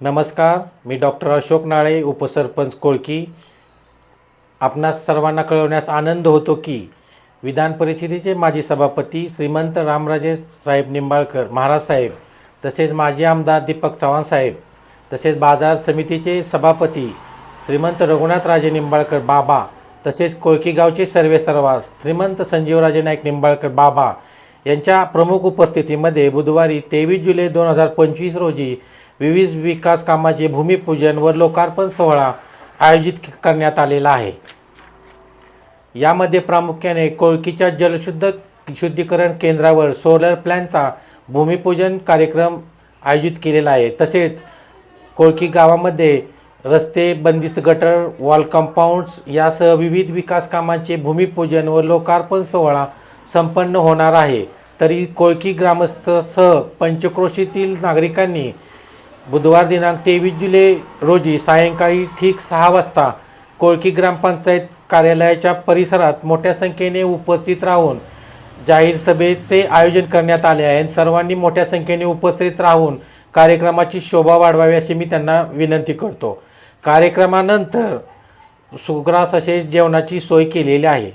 नमस्कार मी डॉक्टर अशोक नाळे उपसरपंच कोळकी. आपणास सर्वांना कळवण्यास आनंद होतो की विधान परिषदेचे माजी सभापती श्रीमंत रामराजे साहेब निंबाळकर महाराज साहेब तसेच माजी आमदार दीपक चव्हाण साहेब तसेच बाजार समितीचे सभापती श्रीमंत रघुनाथराजे निंबाळकर बाबा तसेच कोळकीगावचे सर्वे सर्वा श्रीमंत संजीवराजे नाईक निंबाळकर बाबा यांच्या प्रमुख उपस्थितीमध्ये बुधवारी तेवीस जुलै दोन हजार पंचवीस रोजी विविध विकास कामाचे भूमिपूजन व लोकार्पण सोहळा आयोजित करण्यात आलेला आहे. यामध्ये प्रामुख्याने कोळकीच्या जलशुद्ध शुद्धीकरण केंद्रावर सोलर प्लॅनचा भूमिपूजन कार्यक्रम आयोजित केलेला आहे. तसेच कोळकी गावामध्ये रस्ते बंदिस्त गटर वॉल कंपाऊंड्स यासह विविध विकास कामांचे भूमिपूजन व लोकार्पण सोहळा संपन्न होणार आहे. तरी कोळकी ग्रामस्थसह पंचक्रोशीतील नागरिकांनी बुधवार दिनांक तेवीस जुलै रोजी सायंकाळी ठीक सहा वाजता कोळकी ग्रामपंचायत कार्यालयाच्या परिसरात मोठ्या संख्येने उपस्थित राहून जाहीर सभेचे आयोजन करण्यात आले आहे. आणि सर्वांनी मोठ्या संख्येने उपस्थित राहून कार्यक्रमाची शोभा वाढवावी अशी मी त्यांना विनंती करतो. कार्यक्रमानंतर सुग्रास असे जेवणाची सोय केलेली आहे.